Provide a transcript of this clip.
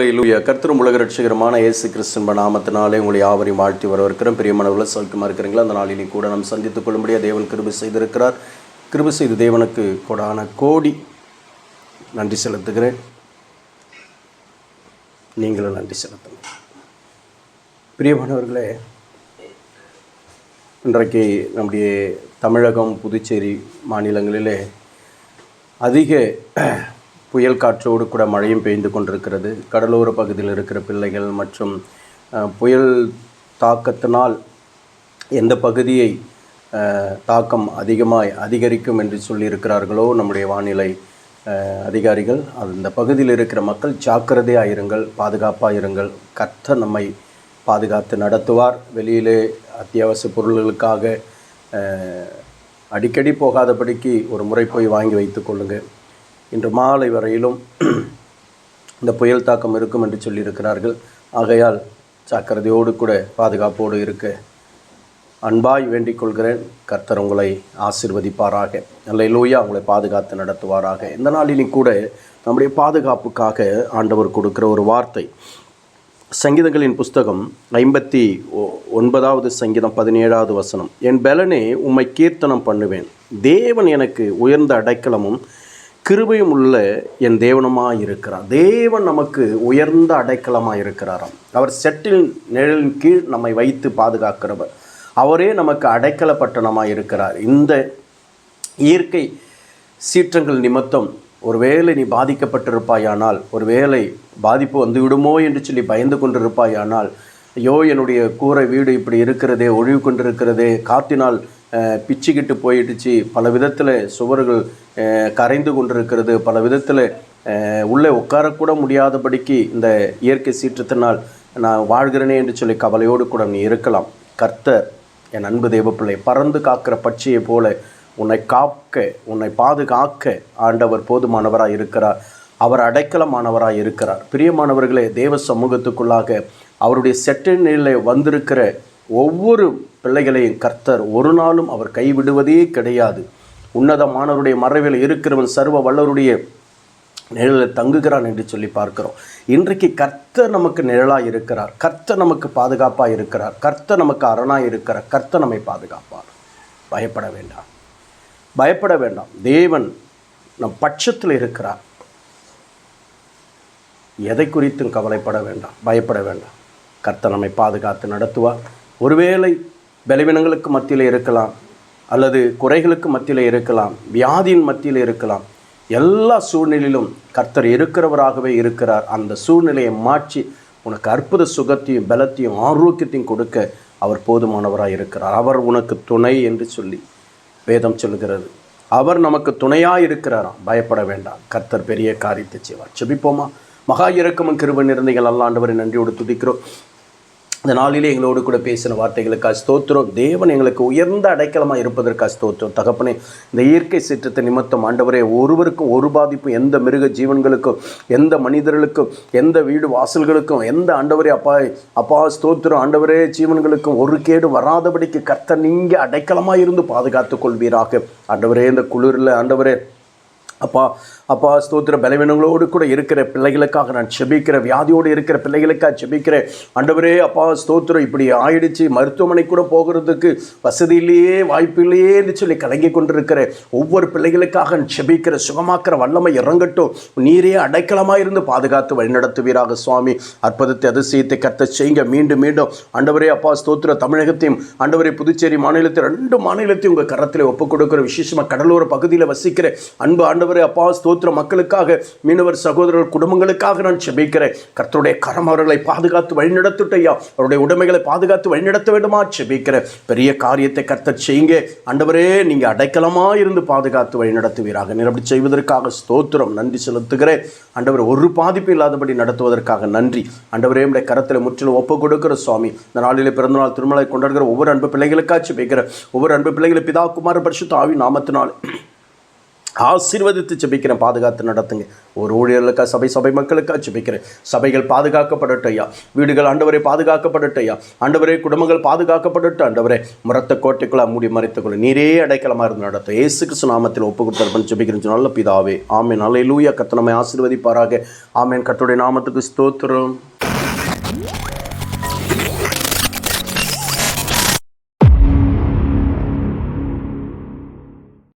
கர்த்தரும் உலக ரட்சகரமான இயேசு கிறிஸ்தன்ப நாமத்தினாலே உங்களை யாவரையும் வாழ்த்தி வரவிருக்கிறோம் பிரியமானவர்களை சௌக்கியமாக இருக்கிறீங்களா? அந்த நாளிலே கூட நாம் சந்தித்துக் கொள்ளும்படியாக தேவன் கிருபை செய்திருக்கிறார். கிருபி செய்த தேவனுக்கு கொடான கோடி நன்றி செலுத்துகிறேன். நீங்களும் நன்றி செலுத்துங்க பிரியமானவர்களே இன்றைக்கு நம்முடைய தமிழகம் புதுச்சேரி மாநிலங்களிலே அதிக புயல் காற்றோடு கூட மழையும் பெய்து கொண்டிருக்கிறது. கடலோர பகுதியில் இருக்கிற பிள்ளைகள் மற்றும் புயல் தாக்கத்தினால் எந்த பகுதியை தாக்கம் அதிகமாய் அதிகரிக்கும் என்று சொல்லியிருக்கிறார்களோ நம்முடைய வானிலை அதிகாரிகள் அந்த பகுதியில் இருக்கிற மக்கள் ஜாக்கிரதையாக இருங்கள் பாதுகாப்பாக இருங்கள். கற்ற நம்மை பாதுகாத்து நடத்துவார். வெளியிலே அத்தியாவசிய பொருள்களுக்காக அடிக்கடி போகாதபடிக்கு ஒரு முறை போய் வாங்கி வைத்து கொள்ளுங்கள். இன்று மாலை வரையிலும் இந்த புயல் தாக்கம் இருக்கும் என்று சொல்லியிருக்கிறார்கள். ஆகையால் ஜாக்கிரதையோடு கூட பாதுகாப்போடு இருக்க அன்பாய் வேண்டிக் கொள்கிறேன். கர்த்தர் உங்களை ஆசிர்வதிப்பாராக. நல்ல லூயா உங்களை பாதுகாத்து நடத்துவாராக. இந்த நாளிலும் கூட நம்முடைய பாதுகாப்புக்காக ஆண்டவர் கொடுக்கிற ஒரு வார்த்தை. சங்கீதங்களின் புஸ்தகம் ஐம்பத்தி ஒ- ஒன்பதாவது சங்கீதம் பதினேழாவது வசனம். என் பலனே உம்மை கீர்த்தனம் பண்ணுவேன். தேவன் எனக்கு உயர்ந்த அடைக்கலமும் கிருபையும் உள்ள என் தேவனமாக இருக்கிறார். தேவன் நமக்கு உயர்ந்த அடைக்கலமாக இருக்கிறாராம். அவர் செட்டில் நிழலின் கீழ் நம்மை வைத்து பாதுகாக்கிறவர். அவரே நமக்கு அடைக்கல பட்டணமாக இருக்கிறார். இந்த இயற்கை சீற்றங்கள் நிமித்தம் ஒருவேளை நீ பாதிக்கப்பட்டிருப்பாயானால் ஒருவேளை பாதிப்பு வந்து விடுமோ என்று சொல்லி பயந்து கொண்டிருப்பாயானால் ஐயோ என்னுடைய கூரை வீடு இப்படி இருக்கிறதே ஒழிவு கொண்டிருக்கிறதே காத்தினால் பிச்சுக்கிட்டு போயிடுச்சு. பல விதத்தில் சுவர்கள் கரைந்து கொண்டிருக்கிறது. பல விதத்தில் உள்ளே உட்காரக்கூட முடியாதபடிக்கு இந்த இயற்கை சீற்றத்தினால் நான் வாழ்கிறேனே என்று சொல்லி கவலையோடு கூட நீ இருக்கலாம். கர்த்தர் என் அன்பு தேவப்பிள்ளை பறந்து காக்கிற பட்சியை போல உன்னை காக்க உன்னை பாதுகாக்க ஆண்டவர் போதுமானவராக இருக்கிறார். அவர் அடைக்கலமானவராக இருக்கிறார். பிரியமானவர்களே தேவ சமூகத்துக்குள்ளாக அவருடைய செட்டினிலே வந்திருக்கிற ஒவ்வொரு பிள்ளைகளையும் கர்த்தர் ஒரு நாளும் அவர் கைவிடுவதே கிடையாது. உன்னதமானவருடைய மறைவில் இருக்கிறவன் சர்வ வல்லவருடைய நிழலில் தங்குகிறான் என்று சொல்லி பார்க்கிறோம். இன்றைக்கு கர்த்தர் நமக்கு நிழலாக இருக்கிறார். கர்த்தர் நமக்கு பாதுகாப்பாக இருக்கிறார். கர்த்தர் நமக்கு அரணாக இருக்கிறார். கர்த்தர் நம்மை பாதுகாப்பார். பயப்பட வேண்டாம். பயப்பட வேண்டாம். தேவன் நம் பட்சத்தில் இருக்கிறார். எதை குறித்தும் கவலைப்பட வேண்டாம். பயப்பட வேண்டாம். கர்த்தர் நம்மை பாதுகாத்து நடத்துவார். ஒருவேளை பலவீனங்களுக்கு மத்தியில் இருக்கலாம் அல்லது குறைகளுக்கு மத்தியில் இருக்கலாம் வியாதியின் மத்தியில் இருக்கலாம் எல்லா சூழ்நிலையிலும் கர்த்தர் இருக்கிறவராகவே இருக்கிறார். அந்த சூழ்நிலையை மாற்றி உனக்கு அற்புத சுகத்தையும் பலத்தையும் ஆரோக்கியத்தையும் கொடுக்க அவர் போதுமானவராக இருக்கிறார். அவர் உனக்கு துணை என்று சொல்லி வேதம் சொல்கிறது அவர் நமக்கு துணையாக இருக்கிறாராம். பயப்பட வேண்டாம். கர்த்தர் பெரிய காரியத்தை செய்வார். செபிப்போமா மகா இறக்கமும் கிருபை இருந்தீங்கள் அல்லாண்டவரை நன்றியோடு துதிக்கிறோம். இந்த நாளிலே எங்களோடு கூட பேசின வார்த்தைகளுக்காக ஸ்தோத்திரம். தேவன் எங்களுக்கு உயர்ந்த அடைக்கலமாக இருப்பதற்காக ஸ்தோத்திரம். தகப்பனே இந்த இயற்கை சீற்றத்தை நிமித்தம் ஆண்டவரே ஒருவருக்கும் ஒரு பாதிப்பும் எந்த மிருக ஜீவன்களுக்கும் எந்த மனிதர்களுக்கும் எந்த வீடு வாசல்களுக்கும் எந்த ஆண்டவரே அப்பா அப்பா ஸ்தோத்திரம். ஆண்டவரே ஜீவன்களுக்கும் ஒரு கேடு வராதபடிக்கு கர்த்த நீங்கள் அடைக்கலமாக இருந்து பாதுகாத்துக் கொள்வீராக. ஆண்டவரே இந்த குளிரில் ஆண்டவரே அப்பா அப்பா ஸ்தோத்திர பலவீனங்களோடு கூட இருக்கிற பிள்ளைகளுக்காக நான் செபிக்கிற வியாதியோடு இருக்கிற பிள்ளைகளுக்காக செபிக்கிறேன் அண்டவரே அப்பா ஸ்தோத்திரம் இப்படி ஆயிடுச்சு. மருத்துவமனை கூட போகிறதுக்கு வசதி இல்லையே வாய்ப்பு இல்லையேன்னு சொல்லி கலங்கி கொண்டிருக்கிறேன். ஒவ்வொரு பிள்ளைகளுக்காக நான் செபிக்கிற சுகமாக்கிற வல்லமை இறங்கட்டும். நீரே அடைக்கலமாக இருந்து பாதுகாத்து வழிநடத்துவீராக சுவாமி. அற்புதத்தை அதிசயத்தை கத்த செய்யுங்க. மீண்டும் மீண்டும். அண்டவரே அப்பா ஸ்தோத்திர தமிழகத்தையும் அண்டவரே புதுச்சேரி மாநிலத்தை ரெண்டு மாநிலத்தையும் உங்கள் கரத்தில் ஒப்புக் கொடுக்கிற விசேஷமாக கடலோர பகுதியில் வசிக்கிற அன்பு ஆண்டவரே அப்பா ஸ்தோத்திர மக்களுக்காக மீனவர் சகோதரர் குடும்பங்களுக்காக நான் செபிக்கிறேன். கர்த்தருடைய கரம் அவர்களை பாதுகாத்து வழிநடத்துட்டையா? அவருடைய உடைமைகளை பாதுகாத்து வழிநடத்த வேண்டுமா? செபிக்கிறேன். பெரிய காரியத்தை கர்த்தர் செய்யுங்க. ஆண்டவரே நீங்கள் அடைக்கலமா இருந்து பாதுகாத்து வழிநடத்துவீராக. நீர் அப்படி செய்வதற்காக ஸ்தோத்திரம் நன்றி செலுத்துகிறேன். ஆண்டவர் ஒரு பாதிப்பு இல்லாதபடி நடத்துவதற்காக நன்றி. ஆண்டவரே உடைய கரத்தில் முற்றிலும் ஒப்பு கொடுக்கிற சுவாமி. இந்த நாளிலே பிறந்தநாள் திருமலை கொண்டாடுகிற ஒவ்வொரு அன்பு பிள்ளைகளுக்காச்சும் பேக்கிற ஒவ்வொரு அன்பு பிள்ளைகளை பிதா குமார பரிசு தாவி நாமத்தினால். ஆசீர்வதித்து ஜெபிக்கிறேன் பாதுகாத்து நடத்துங்க. ஒரு ஊழியர்களுக்கா சபை சபை மக்களுக்கா ஜெபிக்கிறேன். சபைகள் பாதுகாக்கப்படட்டும் ஐயா. வீடுகள் ஆண்டவரை பாதுகாக்கப்படட்டும் ஐயா. ஆண்டவரே குடும்பங்கள் பாதுகாக்கப்படட்டும் ஆண்டவரே. முரத்த கோட்டைக்குள்ள மூடி மறைத்துக்கொள்ள நீரே அடைக்கலமாக இருந்து நடத்தும். ஏசு கிருஷ்ண நாமத்தில் ஒப்பு கொடுத்தரப்பன் ஜெபிக்கிறேன் நல்ல பிதாவே. ஆமேன். லூயா கத்தனமை ஆசீர்வதிப்பாராக. ஆமேன். கத்துடைய நாமத்துக்கு ஸ்தோத்திரம்.